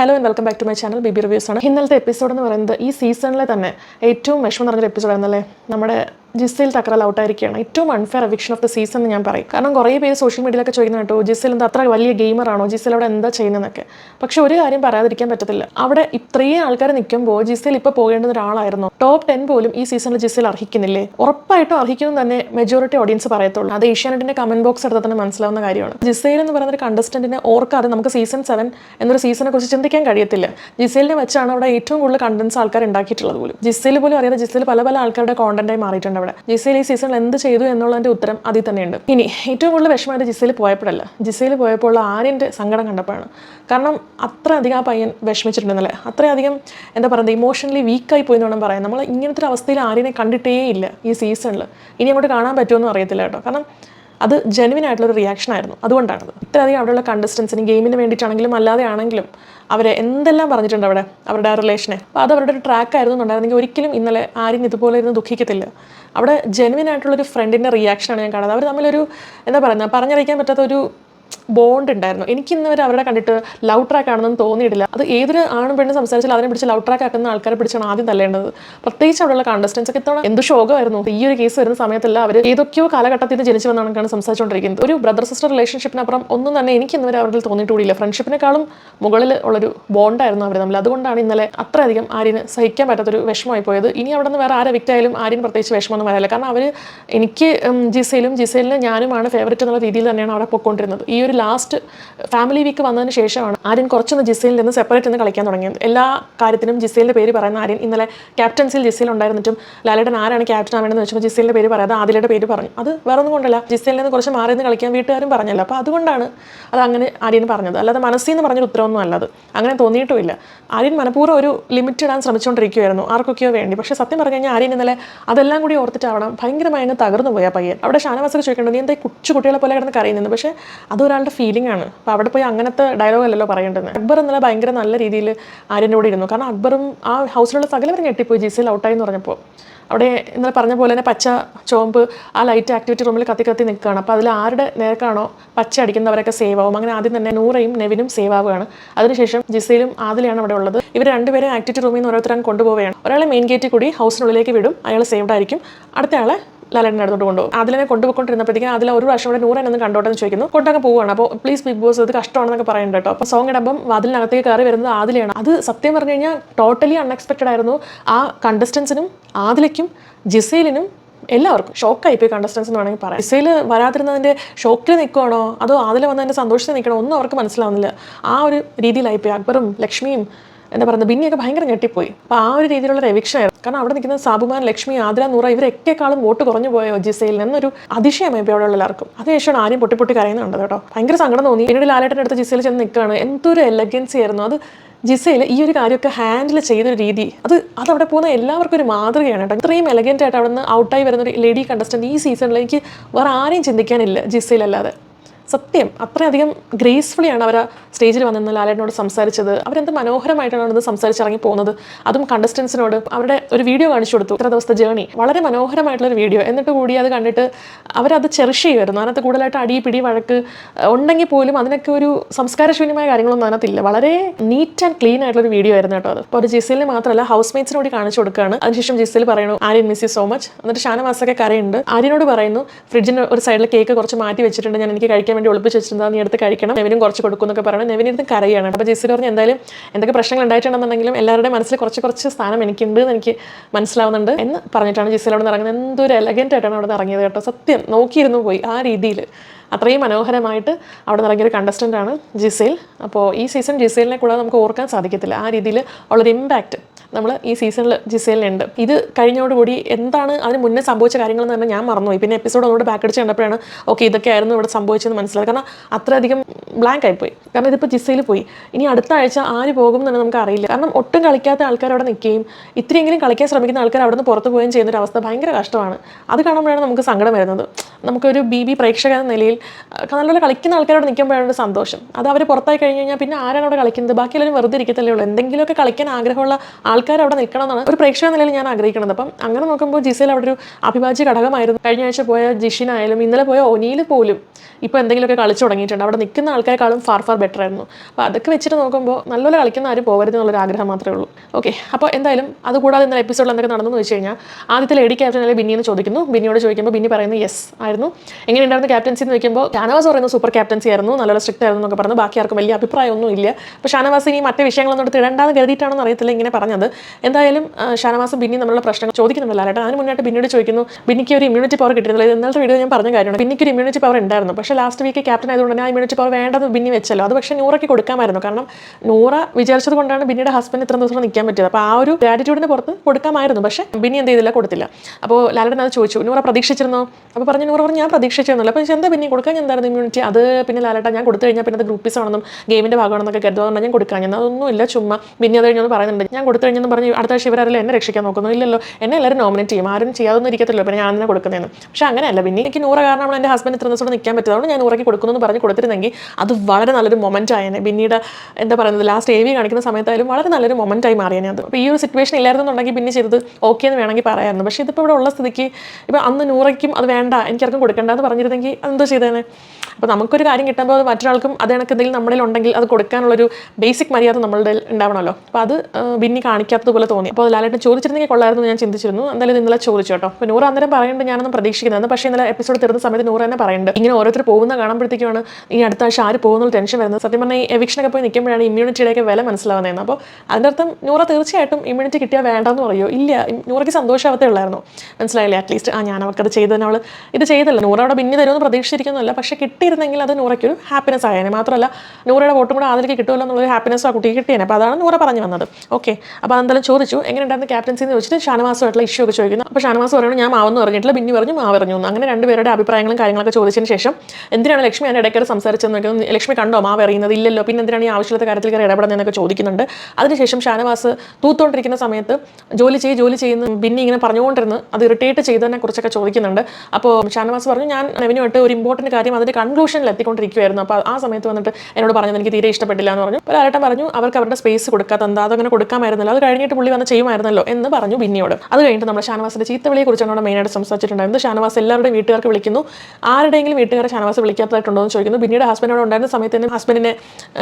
Hello and welcome back to my channel BB reviews ആണ്. ഇന്നലത്തെ episode എന്ന് പറയുന്നത് ഈ സീസണിലെ തന്നെ ഏറ്റവും വിഷമം നിറഞ്ഞൊരു എപ്പിസോഡ് ആയിരുന്നല്ലേ? നമ്മുടെ ജിസയിൽ തക്രൽ ഔട്ടായിരിക്കുകയാണ്. ഏറ്റവും unfair eviction of the season എന്ന് ഞാൻ പറയും. കാരണം കുറേ പേര് സോഷ്യൽ മീഡിയയിലൊക്കെ ചോദിക്കുന്ന കേട്ടോ ജിസയിൽ എന്താ അത്ര വലിയ ഗെയിമറാണോ ജിസയിൽ അവിടെ എന്താ ചെയ്യുന്നതെന്നൊക്കെ. പക്ഷെ ഒരു കാര്യം പറയാതിരിക്കാൻ പറ്റത്തില്ല. അവിടെ ഇത്രയും ആൾക്കാർ നിൽക്കുമ്പോൾ ജിസയിൽ ഇപ്പോൾ പോകേണ്ടുന്ന ഒരാളായിരുന്നു. ടോപ്പ് ടെൻ പോലും ഈ സീസണിൽ ജിസയിൽ അർഹിക്കുന്നില്ലേ? ഉറപ്പായിട്ടും അർഹിക്കുന്നു തന്നെ മെജോറിറ്റി ഓഡിയൻസ് പറയത്തുള്ളൂ. അത് ഏഷ്യാനെറ്റിന്റെ കമന്റ് ബോക്സ് എടുത്താൽ തന്നെ മനസ്സിലാവുന്ന കാര്യമാണ്. ജിസയിൽ എന്ന് പറയുന്ന ഒരു കണ്ടസ്റ്റന്റിനെ ഓർക്കാതെ നമുക്ക് സീസൺ സെവൻ എന്നൊരു സീസണെ കുറിച്ച് ചിന്തിക്കാൻ കഴിയത്തില്ല. ജിസയിലിനെ വെച്ചാണ് അവിടെ ഏറ്റവും കൂടുതൽ കണ്ടൻസ് ആൾക്കാർ ഉണ്ടാക്കിയിട്ടുള്ളത് പോലും. ജിസയിൽ പോലും അറിയാതെ ജിസയിൽ പല പല ആൾക്കാരുടെ കോണ്ടന്റായി മാറിയിട്ടുണ്ട്. അവിടെ. ജിസയിൽ ഈ സീസണിൽ എന്ത് ചെയ്തു എന്നുള്ളതിന്റെ ഉത്തരം അതിൽ തന്നെയുണ്ട്. ഇനി ഏറ്റവും കൂടുതൽ വിഷമമായിട്ട് ജിസയിൽ പോയപ്പോഴല്ല. ജിസയിൽ പോയപ്പോൾ ആര്യന്റെ സങ്കടം കണ്ടപ്പോഴാണ്. കാരണം അത്ര അധികം ആ പയ്യൻ വിഷമിച്ചിട്ടുണ്ടെന്നല്ലേ അത്രയധികം എന്താ പറയുക ഇമോഷണലി വീക്കായി പോയി എന്ന് വേണം പറയാം. നമ്മൾ ഇങ്ങനത്തെ ഒരു അവസ്ഥയിൽ ആര്യനെ കണ്ടിട്ടേ ഇല്ല ഈ സീസണിൽ ഇനി അങ്ങോട്ട് കാണാൻ പറ്റുമെന്ന് അറിയത്തില്ല കേട്ടോ. കാരണം അത് ജെനുവിൻ ആയിട്ടുള്ള ഒരു റിയാക്ഷൻ ആയിരുന്നു. അതുകൊണ്ടാണത്. ഇത്രയധികം അവിടെയുള്ള കണ്ടസ്റ്റൻസിന് ഗെയിമിന് വേണ്ടിയിട്ടാണെങ്കിലും അല്ലാതെ ആണെങ്കിലും അവരെ എന്തെല്ലാം പറഞ്ഞിട്ടുണ്ട് അവിടെ? അവരുടെ ആ റിലേഷനെ അപ്പോൾ അത് അവരുടെ ഒരു ട്രാക്ക് ആയിരുന്നു എന്നുണ്ടായിരുന്നെങ്കിൽ ഒരിക്കലും ഇന്നലെ ആരും ഇതുപോലെ ഇരുന്ന് ദുഃഖിക്കത്തില്ല. അവിടെ ജെനുവിൻ ആയിട്ടുള്ളൊരു ഫ്രണ്ടിന്റെ റിയാക്ഷനാണ് ഞാൻ കാണുന്നത്. അവർ തമ്മിലൊരു എന്താ പറയുന്നത് പറഞ്ഞറിയിക്കാൻ പറ്റാത്ത ഒരു ബോണ്ട് ഉണ്ടായിരുന്നു. എനിക്ക് ഇന്ന് വരെ അവരുടെ കണ്ടിട്ട് ലവ് ട്രാക്ക് ആണെന്ന് തോന്നിയിട്ടില്ല. അത് ഏതൊരു ആണും പെണ്ണും സംസാരിച്ചാൽ അതിനെ പിടിച്ച് ലവ് ട്രാക്ക് ആക്കുന്ന ആൾക്കാരെ പിടിച്ചാണ് ആദ്യം തല്ലേണ്ടത്. പ്രത്യേകിച്ച് അവിടെയുള്ള കണ്ടസ്റ്റൻസ് ഒക്കെ ഇത്തവണ എന്ത് ശോകമായിരുന്നു. ഈ ഒരു കേസ് വരുന്ന സമയത്തല്ല അവർ ഏതൊക്കെയോ കാലഘട്ടത്തിൽ നിന്ന് ജനിച്ചു വന്നാണ് സംസാരിച്ചുകൊണ്ടിരിക്കുന്നത്. ഒരു ബ്രദർ സിസ്റ്റർ റിലേഷൻഷിപ്പിനപ്പുറം ഒന്നും തന്നെ എനിക്ക് ഇന്ന് വരെ അവരിൽ തോന്നിയിട്ടുകൂടിയില്ല ഫ്രണ്ട്ഷിപ്പിനെക്കാളും മുകളിൽ ഉള്ളൊരു ബോണ്ടായിരുന്നു അവർ തമ്മിൽ. അതുകൊണ്ടാണ് ഇന്നലെ അത്രയധികം ആര്യന് സഹിക്കാൻ പറ്റാത്തൊരു വിഷമമായി പോയത്. ഇനി അവിടെ നിന്ന് വേറെ ആരെ വ്യക്തിയായാലും ആര്യന് പ്രത്യേകിച്ച് വിഷമമൊന്നും വരാനില്ല കാരണം അവർ എനിക്ക് ജിസയിലും ജിസയിലും ഞാനുമാണ് ഫേവററ്റ് എന്നുള്ള രീതിയിൽ തന്നെയാണ് അവിടെ പൊയ്ക്കൊണ്ടിരുന്നത് ഈ ഒരു ലാസ്റ്റ് ഫാമിലി വീക്ക് വന്നതിന് ശേഷമാണ് ആര്യൻ കുറച്ചൊന്ന് ജിസയിൽ നിന്ന് സെപ്പറേറ്റ് നിന്ന് കളിക്കാൻ തുടങ്ങിയത്. എല്ലാ കാര്യത്തിനും ജിസയിലിന്റെ പേര് പറയുന്ന ആര്യൻ ഇന്നലെ ക്യാപ്റ്റൻസിൽ ജിസയിൽ ഉണ്ടായിരുന്നിട്ടും ലാലേട്ടൻ ആരാണ് ക്യാപ്റ്റൻ ആവേണ്ടതെന്ന് വെച്ചപ്പോൾ ജിസയിലിന്റെ പേര് പറയാതെ ആദിലയുടെ പേര് പറഞ്ഞു. അത് വേറെ ഒന്നും കൊണ്ടല്ല ജിസയിൽ നിന്ന് കുറച്ച് മാറി നിന്ന് കളിക്കാൻ വീട്ടുകാരും പറഞ്ഞല്ലോ. അപ്പോൾ അതുകൊണ്ടാണ് അത് അങ്ങനെ ആര്യൻ പറഞ്ഞത്. അല്ലാതെ മനസ്സിൽ നിന്ന് പറഞ്ഞൊരു ഉത്തരവൊന്നും അല്ലത് അങ്ങനെ തോന്നിയിട്ടുമില്ല. ആര്യൻ മനഃപൂർവം ഒരു ലിമിറ്റ് ഇടാൻ ശ്രമിച്ചുകൊണ്ടിരിക്കുകയായിരുന്നു ആർക്കൊക്കെയോ വേണ്ടി. പക്ഷേ സത്യം പറഞ്ഞു കഴിഞ്ഞാൽ ആര്യൻ ഇന്നലെ അതെല്ലാം കൂടി ഓർത്തിട്ടാവണം. ഭയങ്കരമായി അങ്ങ് തകർന്നു പോയാൽ പയ്യൻ. അവിടെ ഷാനവാസൊക്കെ ചോദിക്കേണ്ടത് നീ എന്താ കുച്ചു കുട്ടികളെ പോലെ കിടന്ന് കരയുന്നത്? പക്ഷേ അതൊരാളുടെ ഫീലിംഗ് ആണ്. അപ്പോൾ അവിടെ പോയി അങ്ങനത്തെ ഡയലോഗ് അല്ലല്ലോ പറയേണ്ടത്. അക്ബർ എന്നുള്ള ഭയങ്കര നല്ല രീതിയിൽ ആര്യന്റെ കൂടെ ഇരുന്നു. കാരണം അക്ബറും ആ ഹൗസിലുള്ള സകലവരും ഞെട്ടിപ്പോയി. ജീസിൽ ഔട്ടായി എന്ന് പറഞ്ഞപ്പോൾ അവിടെ ഇന്നലെ പറഞ്ഞ പോലെ തന്നെ പച്ച ചോമ്പ് ആ ലൈറ്റ് ആക്ടിവിറ്റി റൂമിൽ കത്തി കത്തി നിൽക്കുകയാണ്. അപ്പോൾ അതിൽ ആരുടെ നേരക്കാണോ പച്ച അടിക്കുന്നവരൊക്കെ സേവ് ആവും. അങ്ങനെ ആദ്യം തന്നെ നൂറയും നെവിനും സേവ് ആവുകയാണ്. അതിനുശേഷം ജിസയിലും ആദിലാണ് അവിടെ ഉള്ളത്. ഇവർ രണ്ടുപേരും ആക്ടിവിറ്റി റൂമിൽ നിന്ന് ഓരോരുത്തരും കൊണ്ടുപോവുകയാണ്. ഒരാളെ മെയിൻ ഗേറ്റിൽ കൂടി ഹൗസിനുള്ളിലേക്ക് വിടും. അയാൾ സേവ്ഡ് ആയിരിക്കും. അടുത്ത ആളെ ലാലേട്ടന്റെ അടുത്തോട്ട് കൊണ്ടുപോകും അതിലെ കൊണ്ടുപോയിക്കൊണ്ടിരുന്നപ്പോഴത്തേക്കും അതിലെ ഒരു പ്രാവശ്യം കൂടെ നൂറൻ എന്നൊന്നും കണ്ടോട്ടെ എന്ന് ചോദിക്കുന്നു. കൊണ്ടൊക്കെ പോവുകയാണ്. അപ്പോൾ പ്ലീസ് ബിഗ് ബോസ് ഇത് കഷ്ടമാണെന്നൊക്കെ പറയുന്നുണ്ട് കേട്ടോ. അപ്പോൾ സോങ് ഇടുമ്പം വാതിലിനകത്തേക്ക് കയറി വരുന്നത് ആദിലയാണ്. അത് സത്യം പറഞ്ഞു കഴിഞ്ഞാൽ ടോട്ടലി അൺഎക്സ്പെക്റ്റഡ് ആയിരുന്നു. ആ കണ്ടസ്റ്റൻസിനും ആദിലയ്ക്കും ജിസൈലിനും എല്ലാവർക്കും ഷോക്കായി പോയി കണ്ടസ്റ്റൻസ് എന്ന് വേണമെങ്കിൽ പറയാം. ഇസയിൽ വരാതിരുന്നതിന്റെ ഷോക്കിൽ നിൽക്കുകയാണോ അതോ അതിൽ വന്നതിന്റെ സന്തോഷത്തിൽ നിൽക്കണോ? ഒന്നും അവർക്ക് മനസ്സിലാവുന്നില്ല. ആ ഒരു രീതിയിലായിപ്പോയി. അക്ബറും ലക്ഷ്മിയും എന്താ പറയുന്നത് ബിന്നിയൊക്കെ ഭയങ്കര ഞെട്ടിപ്പോയി. അപ്പോൾ ആ ഒരു രീതിയിലുള്ള ഒരു എവിക്ഷനായിരുന്നു കാരണം അവിടെ നിൽക്കുന്ന സാബുമാൻ ലക്ഷ്മി ആതിര നൂറ ഇവരൊക്കെക്കാളും വോട്ട് കുറഞ്ഞു പോയ ജിസയിൽ നിന്നൊരു അതിശയമായി ഇപ്പോൾ അവിടെയുള്ള എല്ലാവർക്കും. അതിനുശേഷമാണ് ആരും പൊട്ടി പൊട്ടി കരയുന്നുണ്ട് കേട്ടോ. ഭയങ്കര സങ്കടം തോന്നി. പിന്നീട് ലാലേട്ടന്റെ അടുത്ത് ജിസയിൽ ചെന്ന് നിൽക്കുകയാണ്. എന്തൊരു എലഗൻസി ആയിരുന്നു. അത് ജിസയിൽ ഈ ഒരു കാര്യമൊക്കെ ഹാൻഡിൽ ചെയ്തൊരു രീതി. അത് അത് അവിടെ പോകുന്ന എല്ലാവർക്കും ഒരു മാതൃകയാണ് കേട്ടോ. ഇത്രയും എലഗന്റ് ആയിട്ട് അവിടെ നിന്ന് ഔട്ടായി വരുന്ന ഒരു ലേഡി കണ്ടസ്റ്റന്റ് ഈ സീസണിൽ എനിക്ക് വേറെ ആരെയും ചിന്തിക്കാനില്ല ജിസയിലല്ലാതെ. സത്യം അത്രയധികം ഗ്രേസ്ഫുള്ളി ആണ് അവർ സ്റ്റേജിൽ വന്നിരുന്ന ലാലേട്ടനോട് സംസാരിച്ചത്. അവരെന്ത് മനോഹരമായിട്ടാണ് അവിടെ സംസാരിച്ചിറങ്ങി പോകുന്നത്. അതും കണ്ടസ്റ്റൻസിനോട് അവരുടെ ഒരു വീഡിയോ കാണിച്ചു കൊടുത്തു ഇത്ര ദിവസത്തെ ജേണി വളരെ മനോഹരമായിട്ടുള്ള ഒരു വീഡിയോ എന്നിട്ട് കൂടി അത് കണ്ടിട്ട് അവരത് ചെറിഷ് ചെയ്യുമായിരുന്നു. അതിനകത്ത് കൂടുതലായിട്ട് അടി പിടി വഴക്ക് ഉണ്ടെങ്കിൽ പോലും അതിനൊക്കെ ഒരു സംസ്കാരശൂന്യമായ കാര്യങ്ങളൊന്നും അതിനകത്തില്ല. വളരെ നീറ്റ് ആൻഡ് ക്ലീൻ ആയിട്ടുള്ള ഒരു വീഡിയോ ആയിരുന്നു കേട്ടോ അത്. അപ്പോൾ ഒരു ജിസലിന് മാത്രമല്ല ഹൗസ് മേറ്റ്സിനോട് കാണിച്ചു കൊടുക്കുകയാണ് അതിനുശേഷം ജിസിൽ പറയുന്നു Aryan miss you so much എന്നിട്ട് ഷാനവാസൊക്കെ കരയുണ്ട്. ആര്യനോട് പറയുന്നു ഫ്രിഡ്ജിന് ഒരു സൈഡിൽ കേക്ക് കുറച്ച് മാറ്റി വെച്ചിട്ടുണ്ട്. ഞാൻ എനിക്ക് കഴിക്കാൻ വേണ്ടി ഒളിപ്പിച്ച് വെച്ചിരുന്നതാണ് നീ എടുത്ത് കഴിക്കണം. നെവിനും കുറച്ച് കൊടുക്കും എന്നൊക്കെ പറയണം. നെവിൻ ഇരുന്ന് കരയാണ്. അപ്പോൾ ജെസ്സിൽ പറഞ്ഞു എന്തായാലും എന്തൊക്കെ പ്രശ്നങ്ങൾ ഉണ്ടായിട്ടുണ്ടെന്നുണ്ടെങ്കിലും എല്ലാവരുടെയും മനസ്സിൽ കുറച്ച് കുറച്ച് സ്ഥാനം എനിക്കുണ്ട് എന്ന് എനിക്ക് മനസ്സിലാവുന്നുണ്ട് എന്ന് പറഞ്ഞിട്ടാണ് ജെസ്സിൽ അവിടെ നിന്ന് ഇറങ്ങുന്നത്. എന്തൊരു എലഗന്റ് ആയിട്ടാണ് അവിടെ നിന്ന് ഇറങ്ങിയത് കേട്ടോ. സത്യം നോക്കിയിരുന്നു പോയി ആ രീതിയിൽ. അത്രയും മനോഹരമായിട്ട് അവിടെ ഇറങ്ങിയ ഒരു കണ്ടസ്റ്റന്റാണ് ജിസേൽ അപ്പോൾ ഈ സീസൺ ജിസേലിനെ കൂടാതെ നമുക്ക് ഓർക്കാൻ സാധിക്കത്തില്ല. ആ രീതിയിൽ ഉള്ളൊരു ഇമ്പാക്റ്റ് നമ്മൾ ഈ സീസണിൽ ജിസേലിനുണ്ട്. ഇത് കഴിഞ്ഞോടുകൂടി എന്താണ് അതിന് മുന്നേ സംഭവിച്ച കാര്യങ്ങളെന്ന് പറഞ്ഞാൽ ഞാൻ മറന്നുപോയി. പിന്നെ എപ്പിസോഡ് ഒന്നുകൂടെ ബാക്ക് അടിച്ച് കണ്ടപ്പോഴാണ് ഓക്കെ ഇതൊക്കെ ആയിരുന്നു ഇവിടെ സംഭവിച്ചതെന്ന് മനസ്സിലായത് കാരണം അത്രയധികം ബ്ലാങ്ക് ആയിപ്പോയി. കാരണം ഇതിപ്പോൾ ജിസയിൽ പോയി. ഇനി അടുത്ത ആഴ്ച ആര് പോകും എന്ന് നമുക്ക് അറിയില്ല. കാരണം ഒട്ടും കളിക്കാത്ത ആൾക്കാർ അവിടെ നിൽക്കുകയും ഇത്രയെങ്കിലും കളിക്കാൻ ശ്രമിക്കുന്ന ആൾക്കാർ അവിടെ നിന്ന് പുറത്ത് പോവുകയും ചെയ്യുന്ന ഒരു അവസ്ഥ ഭയങ്കര കഷ്ടമാണ്. അത് കാണുമ്പോഴാണ് നമുക്ക് സങ്കടം വരുന്നത്. നമുക്കൊരു ബി ബി പ്രേക്ഷക എന്ന നിലയിൽ നല്ലപോലെ കളിക്കുന്ന ആൾക്കാരോട് നിൽക്കുമ്പോഴാണ് ഒരു സന്തോഷം. അത് അവർ പുറത്തായി കഴിഞ്ഞ് കഴിഞ്ഞാൽ പിന്നെ ആരാണ് അവിടെ കളിക്കുന്നത്? ബാക്കി എല്ലാവരും വെറുതെ ഇരിക്കത്തല്ലേ ഉള്ളൂ. എന്തെങ്കിലുമൊക്കെ കളിക്കാൻ ആഗ്രഹമുള്ള ആൾക്കാർ അവിടെ നിൽക്കണം എന്നാണ് ഒരു പ്രേക്ഷക നിലയിൽ ഞാൻ ആഗ്രഹിക്കുന്നത്. അപ്പം അങ്ങനെ നോക്കുമ്പോൾ ജിസയിൽ അവിടെ ഒരു അഭിഭാജ്യ ഘടകമായിരുന്നു. കഴിഞ്ഞ ആഴ്ച പോയ ജിഷിനായാലും ഇന്നലെ പോയ ഒനിയിൽ പോലും ഇപ്പോൾ എന്തെങ്കിലുമൊക്കെ കളിച്ചു തുടങ്ങിയിട്ടുണ്ട്. അവിടെ നിൽക്കുന്ന ആൾക്കാരെക്കാളും ഫാർ ഫാർ ബെറ്റർ ആയിരുന്നു. അപ്പോൾ അതൊക്കെ വെച്ചിട്ട് നോക്കുമ്പോൾ നല്ലപോലെ കളിക്കുന്ന ആരും പോകരുത് എന്നുള്ളൊരു ആഗ്രഹം മാത്രമേ ഉള്ളൂ. ഓക്കെ അപ്പോൾ എന്തായാലും അതുകൂടാതെ ഇന്നലെ എപ്പിസോഡിൽ എന്തൊക്കെ നടന്നു വെച്ച് കഴിഞ്ഞാൽ ആദ്യത്തെ ലേഡി ക്യാപ്റ്റൻ അല്ലെങ്കിൽ ബിന്നിന്ന് ചോദിക്കുന്നു. ബിന്നിയോട് ചോദിക്കുമ്പോൾ ബിന്നി പറയുന്നു യെസ് ആയിരുന്നു. എങ്ങനെയുണ്ടായിരുന്നു ക്യാപ്റ്റൻസി എന്ന് വെക്കുമ്പോൾ ഷാനവാസ് പറയുന്നത് സൂപ്പർ ക്യാപ്റ്റൻസി ആയിരുന്നു. നല്ലൊരു സ്ട്രിക്റ്റ് ആയിരുന്നു എന്നൊക്കെ പറഞ്ഞു. ബാക്കി ആർക്കും വലിയ അഭിപ്രായമൊന്നും ഇല്ല. അപ്പോൾ ഷാനവാസ് ഇനി മറ്റേ വിഷയങ്ങളൊന്നും എടുത്ത് ഇടണ്ടാന്ന് കരുതിയിട്ടാണെന്ന് അറിയത്തില്ല ഇങ്ങനെ പറഞ്ഞത്. എന്തായാലും ഷാനവാസം ബിന്നി നമ്മളുടെ പ്രശ്നങ്ങൾ ചോദിക്കുന്നുണ്ടല്ലോ. അല്ലേട്ടാ അതിന് മുന്നായിട്ട് ബിന്നിയോട് ചോദിക്കുന്നു ബിന്നിക്ക് ഒരു ഇമ്മ്യൂണിറ്റി പവർ കിട്ടിയിരുന്നില്ല. ഇത് ഇന്നലത്തെ വീഡിയോ ഞാൻ പറഞ്ഞ കാര്യമാണ്. ബിന്നിക്ക് ഒരു ഇമ്മ്യൂണിറ്റി പവർ ഉണ്ടായിരുന്നു. പക്ഷേ ലാസ്റ്റ് വീക്ക് ക്യാപ്റ്റൻ ആയതുകൊണ്ട് തന്നെ ആ ഇമ്മ്യൂണിറ്റി പവർ വേണ്ടത് ബിന്നി വെച്ചല്ലോ. അത് പക്ഷേ നൂറയ്ക്ക് കൊടുക്കാമായിരുന്നു. കാരണം നൂറ വിചാരിച്ചത് കൊണ്ടാണ് ബിന്നിയുടെ ഹസ്ബൻഡ് ഇത്ര ദിവസം നിൽക്കാൻ പറ്റിയത്. അപ്പോൾ ആ ഒരു ഗ്രാറ്റിറ്റ്യൂഡിന് പുറത്ത് കൊടുക്കാമായിരുന്നു. പക്ഷേ ബിന്നി എന്ത് ചെയ്തില്ല? കൊടുത്തില്ല. അപ്പോൾ ലാലടൻ അത് ചോദിച്ചു. നൂറ പ്രതീക്ഷിച്ചിരുന്നോ? അപ്പോൾ പറഞ്ഞു നൂറ പറഞ്ഞു ഞാൻ പ്രതീക്ഷിച്ചിരുന്നില്ല. അപ്പോൾ എന്താ ബിന്നി? കൊടുക്കാൻ എന്തായിരുന്നു ഇമ്മ്യൂണിറ്റി അത് പിന്നെ ലാലട്ട ഞാൻ കൊടുത്തു കഴിഞ്ഞാൽ പിന്നെ അത് ഗ്രൂപ്പീസ് ആണെന്നും ഗെയിമിന്റെ ഭാഗമാണെന്നൊക്കെ കരുതുകൊണ്ട് ഞാൻ കൊടുക്കാൻ. ഞാൻ അതൊന്നുമില്ല ചുമ്മാ. ബിന്നി അത് കഴിഞ്ഞൊന്ന് പറയുന്നുണ്ട്. ഞാൻ കൊടുത്തു കഴിഞ്ഞെന്ന് പറഞ്ഞ് അടുത്ത ആഴ്ച ഇവരാരെല്ലാം എന്നെ രക്ഷിക്കാൻ നോക്കുന്നു. ഇല്ലല്ലോ എന്നെ എല്ലാവരും നോമിനേറ്റ് ചെയ്യും. ആരും ചെയ്യാതൊന്നും ഇരിക്കത്തില്ലോ പിന്നെ ഞാൻ തന്നെ കൊടുക്കുന്നതെന്ന് പക്ഷെ അങ്ങനെയല്ല പിന്നെ എനിക്ക് നൂറ് കാരണമാണ് എന്റെ ഹസ്ബൻഡ് ഇത്ര ദിവസം നിൽക്കാൻ പറ്റുന്നത് അതുകൊണ്ട് ഞാൻ നൂറയ്ക്ക് കൊടുക്കുന്നു പറഞ്ഞ് കൊടുത്തിരുന്നെങ്കിൽ അത് വളരെ നല്ലൊരു മൊമെന്റ് ആയേനെ. പിന്നീട് എന്താ പറയുന്നത് ലാസ്റ്റ് എ വി കാണിക്കുന്ന സമയത്തായാലും വളരെ നല്ലൊരു മൊമെന്റ് ആയി മാറിയേനെ അത്. അപ്പോൾ ഈ ഒരു സിറ്റുവേഷൻ ഇല്ലായിരുന്നുണ്ടെങ്കിൽ പിന്നെ ചെയ്തത് ഓക്കെ എന്ന് വേണമെങ്കിൽ പറയാമായിരുന്നു പക്ഷേ ഇതിപ്പോൾ ഇവിടെ ഉള്ള സ്ഥിതിക്ക് ഇപ്പോൾ അന്ന് നൂറയ്ക്കും അത് വേണ്ട എനിക്കാർക്കും കൊടുക്കേണ്ട എന്ന് പറഞ്ഞിരുന്നെങ്കിൽ അതെന്തോ ചെയ്തേനെ? അപ്പോൾ നമുക്കൊരു കാര്യം കിട്ടുമ്പോൾ അത് മറ്റൊരാൾക്കും അത് കണക്ക് എന്തെങ്കിലും നമ്മുടെ ഉണ്ടെങ്കിൽ അത് കൊടുക്കാനുള്ളൊരു ബേസിക് മര്യാദ നമ്മളുടെ ഉണ്ടാവണമല്ലോ. അപ്പോൾ അത് ബിന്നി കാണിക്കാത്തതുപോലെ തോന്നി. അപ്പോൾ ലാലേട്ടൻ ചോദിച്ചിരുന്നെങ്കിൽ കൊള്ളായിരുന്നു ഞാൻ ചിന്തിച്ചിരുന്നു. എന്തായാലും ഇന്നലെ ചോദിച്ചു കേട്ടോ. അപ്പോൾ നൂറ് അന്നേരം പറയുന്നുണ്ട് ഞാനൊന്നും പ്രതീക്ഷിക്കുന്നത് പക്ഷേ ഇന്നലെ എപ്പിസോഡ് തീർന്ന സമയത്ത് നൂറ് തന്നെ പറയുന്നുണ്ട്. ഇങ്ങനെ ഓരോരുത്തർ പോകുന്ന കാണുമ്പോഴത്തേക്കാണ് ഇനി അടുത്ത ആഴ്ച ആര് പോകുന്നുള്ള ടെൻഷൻ വരുന്നത്. സത്യം പറഞ്ഞാൽ ഈ എവിക്ഷനൊക്കെ പോയി നിൽക്കുമ്പോഴാണ് ഇമ്മ്യൂണിറ്റിയുടെയൊക്കെ വില മനസ്സിലാവുന്നതെന്ന് അപ്പോൾ അതിന്റെ അർത്ഥം നൂറ തീർച്ചയായിട്ടും ഇമ്മ്യൂണിറ്റി കിട്ടിയാൽ വേണ്ടെന്ന് പറയുമോ ഇല്ല. നൂറയ്ക്ക് സന്തോഷാവത്തേ ഉള്ളായിരുന്നു. മനസ്സിലായില്ലേ? അറ്റ്ലീസ്റ്റ് ആ ഞാൻ അവർക്കത് ചെയ്തതിന് അവൾ ഇത് ചെയ്തല്ലോ. നൂറ അവിടെ പിന്നെ തരുമെന്ന് പ്രതീക്ഷിച്ചിരിക്കുന്നില്ല പക്ഷേ കിട്ടിയിരുന്നെങ്കിൽ അത് നൂറയ്ക്കൊരു ഹാപ്പിനെസ് ആയേനെ മാത്രമല്ല നൂറയുടെ വോട്ടും കൂടെ ആദ്യം കിട്ടുമല്ലോ എന്നുള്ളൊരു ഹാപ്പിനെസ് ആ കുട്ടിക്ക് കിട്ടിയേനെ. അപ്പോൾ അതാണ് നൂറ പറഞ്ഞു വന്നത്. ഓക്കെ അപ്പോൾ അതെന്തായാലും ചോദിച്ചു എങ്ങനെയുണ്ടായിരുന്നു ക്യാപ്റ്റൻസി എന്ന് ചോദിച്ചിട്ട് ഷാനവാസുമായിട്ടുള്ള ഇഷ്യൂ ഒക്കെ ചോദിക്കുന്നു. അപ്പോൾ ഷാനവാസ് പറയുന്നത് ഞാൻ മാവെന്ന് പറഞ്ഞിട്ടില്ല ബിന്നി പറഞ്ഞു മാ പറഞ്ഞു. അങ്ങനെ രണ്ടുപേരുടെ അഭിപ്രായങ്ങളും കാര്യങ്ങളൊക്കെ ചോദിച്ചതിന് ശേഷം എന്തിനാണ് ലക്ഷ്മി അതിന്റെ ഇടയ്ക്ക് സംസാരിച്ചെന്ന് നോക്കുന്നത് ലക്ഷ്മി കണ്ടോ മാവ് എറിയുന്നത് ഇല്ലല്ലോ. പിന്നെ എന്തിനാണ് ഈ ആവശ്യമില്ലാത്ത കാര്യത്തിൽ കയറി ഇടപെടുന്നതെന്നൊക്കെ ചോദിക്കുന്നുണ്ട്. അതിനുശേഷം ഷാനവാസ് തൂത്തുകൊണ്ടിരിക്കുന്ന സമയത്ത് ജോലി ചെയ്ത് ജോലി ചെയ്യുന്ന ബിന്നി ഇങ്ങനെ പറഞ്ഞുകൊണ്ടിരുന്ന് അത് ഇറിറ്റേറ്റ് ചെയ്തതിനെ കുറിച്ചൊക്കെ ചോദിക്കുന്നുണ്ട്. അപ്പോൾ ഷാനവാസ് പറഞ്ഞു ഞാൻ നെവിനുമായിട്ട് ഒരു ഇമ്പോർട്ടന്റ് കാര്യം അതിന്റെ കൺക്ലൂഷനിൽ എത്തിക്കൊണ്ടിരിക്കുകയായിരുന്നു അപ്പോൾ ആ സമയത്ത് വന്നിട്ട് എന്നോട് പറഞ്ഞത് എനിക്ക് തീരെ ഇഷ്ടപ്പെട്ടില്ല എന്ന് പറഞ്ഞു. അപ്പോൾ പറഞ്ഞു അവർക്ക് അവരുടെ സ്പേസ് കൊടുക്കാത്ത എന്താ? അതങ്ങനെ കൊടുക്കാമായിരുന്നല്ലോ. അത് കഴിഞ്ഞിട്ട് പുള്ളി വന്ന് ചെയ്യുമായിരുന്നല്ലോ എന്ന് പറഞ്ഞു ബിന്നിയോട് അത് കഴിഞ്ഞിട്ട് നമ്മൾ ഷാനവാസിന്റെ ചീത്തവിളിയെ കുറിച്ചാണ് അവിടെ മെയിനായിട്ട് സംസാരിച്ചിട്ടുണ്ടായിരുന്നത്. ഷാനവാസ് എല്ലാവരുടെയും വീട്ടുകാർക്ക് വിളിക്കുന്നു? ആരുടെയെങ്കിലും വീട്ടുകാരെ ഷാനവാസ് വിളിക്കാത്തതായിട്ടുണ്ടോ എന്ന് ചോദിക്കുന്നു. പിന്നീട് ഹസ്ബൻഡോട് ഉണ്ടായിരുന്ന സമയത്ത് തന്നെ ഹസ്ബൻഡിനെ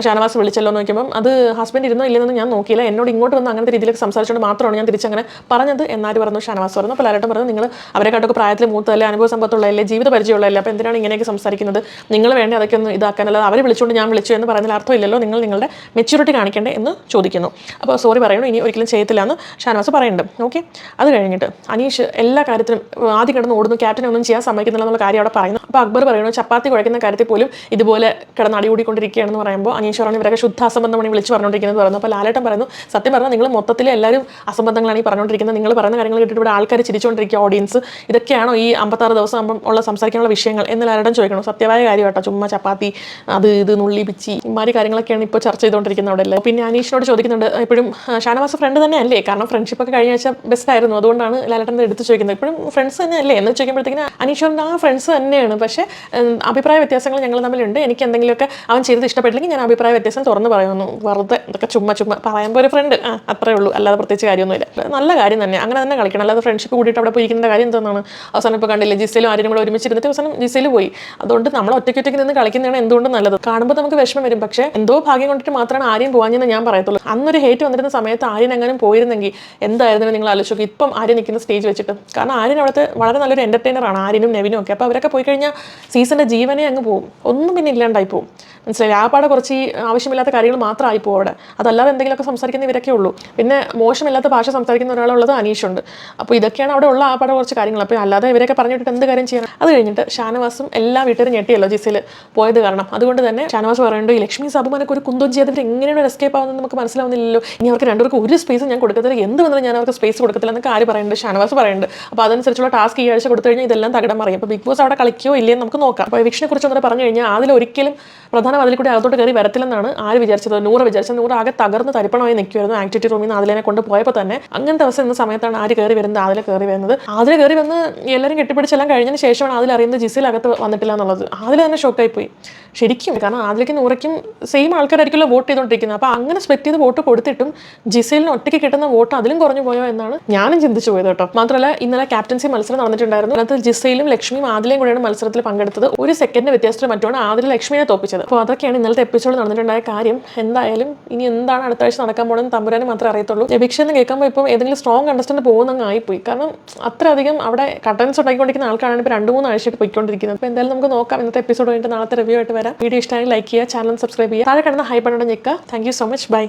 ഷാനവാസ് വിളിച്ചല്ലോ എന്ന് നോക്കുമ്പോൾ അത് ഹസ്ബൻഡ് ഇരുന്നോ ഇല്ലെന്ന് ഞാൻ നോക്കിയില്ല. എന്നോട് ഇങ്ങോട്ട് വന്ന് അങ്ങനത്തെ രീതിയിലേക്ക് സംസാരിച്ചുകൊണ്ട് മാത്രമാണ് ഞാൻ തിരിച്ചങ്ങനെ പറഞ്ഞത് എന്നാര് പറഞ്ഞു ഷാനവാസ് പറഞ്ഞു. അപ്പോൾ എല്ലാവരും പറഞ്ഞു നിങ്ങൾ അവരെക്കാട്ടൊക്കെ പ്രായത്തിൽ മൂത്തതല്ലേ അനുഭവ സമ്പത്തുള്ളതല്ലേ ജീവിത പരിചയമുള്ളതല്ലേ അപ്പോൾ എന്തിനാണ് ഇങ്ങനെയൊക്കെ സംസാരിക്കുന്നത്? നിങ്ങൾ വേണ്ടി അതൊക്കെ ഒന്ന് ഇതാക്കാനല്ല അവർ വിളിച്ചുകൊണ്ട് ഞാൻ വിളിച്ചു എന്ന് പറയുന്നതിൽ അർത്ഥമില്ലല്ലോ. നിങ്ങൾ നിങ്ങളുടെ മെച്യൂരിറ്റി കാണിക്കണ്ടേ എന്ന് ചോദിക്കുന്നു. അപ്പോൾ സോറി പറയണു ഇനി ഒരിക്കലും ചെയ്യത്തില്ല എന്ന് ഷാനവാസ് പറയുന്നുണ്ട്. ഓക്കെ അത് കഴിഞ്ഞിട്ട് അനീഷ് എല്ലാ കാര്യത്തിലും ആദ്യം കിടന്ന് ഓടുന്നു ക്യാപ്റ്റനെ ഒന്നും ചെയ്യാൻ സമ്മതിക്കുന്നില്ല എന്നുള്ള കാര്യം അവിടെ പറയുന്നു. അപ്പോൾ അക്ബർ പറയുന്നു ചപ്പാത്തി കുഴക്കുന്ന കാര്യത്തിൽ പോലും ഇതുപോലെ കിടന്ന് അടികൂടിക്കൊണ്ടിരിക്കുകയാണെന്ന് പറയുമ്പോൾ അനീഷ് പറഞ്ഞു ഇവരൊക്കെ ശുദ്ധ അസംബന്ധമാണ് വിളിച്ച് പറഞ്ഞുകൊണ്ടിരിക്കുന്നത് പറഞ്ഞു അപ്പോൾ ലാലേട്ടൻ പറയുന്നു സത്യം പറഞ്ഞാൽ നിങ്ങൾ മൊത്തത്തിൽ എല്ലാവരും അസംബന്ധങ്ങളാണ് ഈ പറഞ്ഞുകൊണ്ടിരിക്കുന്നത്. നിങ്ങൾ പറയുന്ന കാര്യങ്ങൾ കേട്ടിട്ട് ഇവിടെ ആൾക്കാർ ചിരിച്ചുകൊണ്ടിരിക്കുക ഓഡിയൻസ് ഇതൊക്കെയാണോ ഈ അമ്പത്താറ് ദിവസം ഉള്ള സംസാരിക്കാനുള്ള വിഷയങ്ങൾ? എന്ന് ലാലേട്ടൻ ചോദിക്കണം സത്യമായ കാര്യം കേട്ടോ ചുമ്മാ ചപ്പാത്തി അത് ഇത് നുള്ളി പിച്ചി ഇമാരി കാര്യങ്ങളൊക്കെയാണ് ഇപ്പോൾ ചർച്ച ചെയ്തുകൊണ്ടിരിക്കുന്നത് അവിടെ അല്ലേ പിന്നെ അനീഷിനോട് ചോദിക്കുന്നുണ്ട് എപ്പോഴും ഷാനവാസ് ഫ്രണ്ട് തന്നെ അല്ലേ? കാരണം ഫ്രണ്ട്ഷിപ്പ് ഒക്കെ കഴിഞ്ഞ ആഴ്ച ബെസ്റ്റ് ആയിരുന്നു. അതുകൊണ്ടാണ് ലാലേട്ടൻ എടുത്ത് ചോദിക്കുന്നത്. ഇപ്പോഴും ഫ്രണ്ട്സ് തന്നെ അല്ലേ? എന്ന് ചോദിക്കുമ്പോഴത്തേക്കിന് അനീഷോറിന്റെ ആ ഫ്രണ്ട്സ് തന്നെയാണ്. പക്ഷേ അഭിപ്രായ വ്യത്യാസങ്ങൾ ഞങ്ങൾ തമ്മിലുണ്ട്. എനിക്ക് എന്തെങ്കിലുമൊക്കെ അവൻ ചെയ്തത് ഇഷ്ടപ്പെട്ടില്ലെങ്കിൽ ഞാൻ അഭിപ്രായ വ്യത്യാസം തുറന്ന് പറയുന്നു. വെറുതെ ഇതൊക്കെ ചുമ്മാ ചുമ്മാ പറയുമ്പോൾ ഒരു ഫ്രണ്ട് ആ അത്രേ ഉള്ളൂ. അല്ലാതെ പ്രത്യേകിച്ച് കാര്യമൊന്നുമില്ല. നല്ല കാര്യം തന്നെ. അങ്ങനെ തന്നെ കളിക്കണം. അല്ലാതെ ഫ്രണ്ട്ഷിപ്പ് കൂടിയിട്ട് അവിടെ പോയിരിക്കുന്ന കാര്യം എന്താണ്? അവസാനം ഇപ്പോൾ കണ്ടില്ല ജിസയിലും ആരും കൂടെ ഒരുമിച്ചിരുന്നിട്ട് അവസാനം ജിസയിൽ പോയി. അതുകൊണ്ട് നമ്മൾ ഒറ്റയ്ക്ക് ഒറ്റയ്ക്ക് നിന്ന് കളിക്കുന്നതാണ് എന്തുകൊണ്ട് നല്ലത്. കാണുമ്പോൾ നമുക്ക് വിഷമം വരും. പക്ഷേ എന്തോ ഭാഗ്യം കൊണ്ടിട്ട് മാത്രമാണ് ആര്യം പോകാഞ്ഞെന്ന് ഞാൻ പറയത്തുള്ളൂ. അന്നൊരു ഹേറ്റ് വന്നിരുന്ന സമയത്ത് ആര്യൻ അങ്ങനെ പോയിരുന്നെങ്കിൽ എന്തായിരുന്നു നിങ്ങൾ ആലോചിച്ചു നോക്ക്. ഇപ്പം ആര്യൻ നിൽക്കുന്ന സ്റ്റേജ് വെച്ചിട്ട്. കാരണം ആര്യൻ അവിടുത്തെ വളരെ നല്ലൊരു എന്റർടൈനറാണ് ആര്യനും നെവിനും ഒക്കെ. അപ്പോൾ അവരൊക്കെ പോയി കഴിഞ്ഞാൽ സീസണിന്റെ ജീവനെ അങ്ങ് പോകും. ഒന്നും പിന്നെ ഇല്ലാണ്ടായി പോകും. മനസ്സിലായി? ആ പാടെ കുറച്ച് ഈ ആവശ്യമില്ലാത്ത കാര്യങ്ങൾ മാത്രമായി പോകും അവിടെ. അതല്ലാതെ എന്തെങ്കിലുമൊക്കെ സംസാരിക്കുന്ന ഇവരൊക്കെ ഉള്ളൂ. പിന്നെ മോശമില്ലാത്ത ഭാഷ സംസാരിക്കുന്ന ഒരാളുള്ളത് അനീഷുണ്ട്. അപ്പോൾ ഇതൊക്കെയാണ് അവിടെ ഉള്ള ആ കുറച്ച് കാര്യങ്ങൾ. അപ്പോൾ അല്ലാതെ ഇവരൊക്കെ പറഞ്ഞിട്ട് എന്ത് കാര്യം ചെയ്യണം അത് കഴിഞ്ഞിട്ട് ഷാനവാസും എല്ലാ വീട്ടുകാരും ഞെട്ടിയല്ലോ ജിസിൽ പോയത് കാരണം. അതുകൊണ്ട് തന്നെ ഷാനവാസ് പറയുന്നുണ്ട് ഈ ലക്ഷ്മി സാബുമാനൊക്കെ ഒരു കുന്തം ചെയ്യാതെ എങ്ങനെയാണ് ഒരു എസ്കേപ്പ് ആവുന്നത് നമുക്ക് മനസ്സിലാവുന്നില്ലല്ലോ. ഇനി അവർക്ക് രണ്ടുപേർക്ക് ഒരു സ്പേസ് ഞാൻ കൊടുക്കത്തില്ല. എന്ത് വന്നാലും ഞാൻ അവർക്ക് സ്പേസ് കൊടുക്കത്തില്ല എന്നൊക്കെ ആര് പറയുന്നുണ്ട്? ഷാനവാസ് പറയുന്നുണ്ട്. അപ്പോൾ അതനുസരിച്ചുള്ള ടാസ്ക് ഈ ആഴ്ച കൊടുത്തു കഴിഞ്ഞാൽ ഇതെല്ലാം തകിടം മറിയും. അപ്പോൾ ബിഗ് ബോസ് അവിടെ കളിക്കോ ഇല്ലയെന്ന് നമുക്ക് നോക്കാം. അപ്പോൾ എവിക്ഷനെ കുറിച്ച് ഒന്നും പറഞ്ഞു കഴിഞ്ഞാൽ അതിൽ ഒരിക്കലും പ്രധാന അവസാനം അതിൽ കൂടി അകത്തോട്ട് കയറി വരത്തില്ലെന്നാണ് ആര് വിചാരിച്ചത്? നൂറ് വിചാരിച്ചത്. നൂറ് ആകെ തകർന്ന് തരിപ്പണമായി നിൽക്കുമായിരുന്നു ആക്ടിവിറ്റി റൂമിൽ നിന്ന് അതിലെ കൊണ്ട് പോയപ്പോൾ തന്നെ. അങ്ങനത്തെ അവസ്ഥ എന്ന സമയത്താണ് ആര് കയറി വരുന്നത്? അതിൽ കയറി വരുന്നത്. അതിൽ കയറി വന്ന് എല്ലാവരും കെട്ടിപ്പിടിച്ചെല്ലാം കഴിഞ്ഞതിന് ശേഷമാണ് അതിൽ അറിയുന്നത് ജിസിൽ അകത്ത് വന്നിട്ടില്ല എന്നുള്ളത്. അതിൽ തന്നെ ഷോക്കായി പോയി. ശരിക്കും കാരണം അതിലേക്ക് നൂറയ്ക്കും സെയിം ആൾക്കാരായിരിക്കുമല്ലോ വോട്ട് ചെയ്തുകൊണ്ടിരിക്കുന്നത്. അപ്പോൾ അങ്ങനെ സ്പ്ലിറ്റ് ചെയ്ത് വോട്ട് കൊടുത്തിട്ടും ജിസയിലിന് ഒറ്റയ്ക്ക് കിട്ടുന്ന വോട്ട് അതിലും കുറഞ്ഞു പോയോ എന്നാണ് ഞാനും ചിന്തിച്ചു പോയത് കേട്ടോ. മാത്രമല്ല ഇന്നലെ ക്യാപ്റ്റൻസി മത്സരം നടന്നിട്ടുണ്ടായിരുന്നു. അതിനകത്ത് ജിസയിലും ലക്ഷ്മിയും ആദിലയും കൂടെയാണ് മത്സരത്തിൽ പങ്കെടുത്തത്. ഒരു സെക്കൻഡ് വ്യത്യാസത്തിൽ മറ്റുമാണ് ആദില ലക്ഷ്മിയെ തോപ്പിച്ചത് അപ്പോൾ അതൊക്കെയാണ് ഇന്നലത്തെ എപ്പിസോഡ് നടന്നിട്ടുണ്ടായ കാര്യം. എന്തായാലും ഇനി എന്താണ് അടുത്ത ആഴ്ച നടക്കാൻ പോകുന്നത് തമ്പുരാന് മാത്രമേ അറിയത്തുള്ളൂ. എവിക്ഷൻ എന്ന് കേൾക്കുമ്പോൾ ഇപ്പം ഏതെങ്കിലും സ്ട്രോങ് അണ്ടർസ്റ്റാൻഡ് പോകുന്നങ്ങ് ആയിപ്പോയി. കാരണം അത്രയധികം അവിടെ കട്ടൻസ് ഉണ്ടാക്കിക്കൊണ്ടിരിക്കുന്ന ആൾക്കാരാണ് ഇപ്പോൾ രണ്ട് മൂന്ന് ആഴ്ചയായിട്ട് പോയിക്കൊണ്ടിരിക്കുന്നത്. അപ്പോൾ എന്തായാലും നമുക്ക് നോക്കാം. ഇന്നത്തെ എപ്പിസോഡ് കഴിഞ്ഞിട്ട് നാളത്തെ റിവ്യൂ ആയിട്ട് വരാം. വീഡിയോ ഇഷ്ടമായി ലൈക്ക് ചെയ്യുക ചാനൽ സബ്സ്ക്രൈബ് ചെയ്യുക. താഴെ കിടന്ന ഹൈ button ഞെക്കുക. Thank so much bye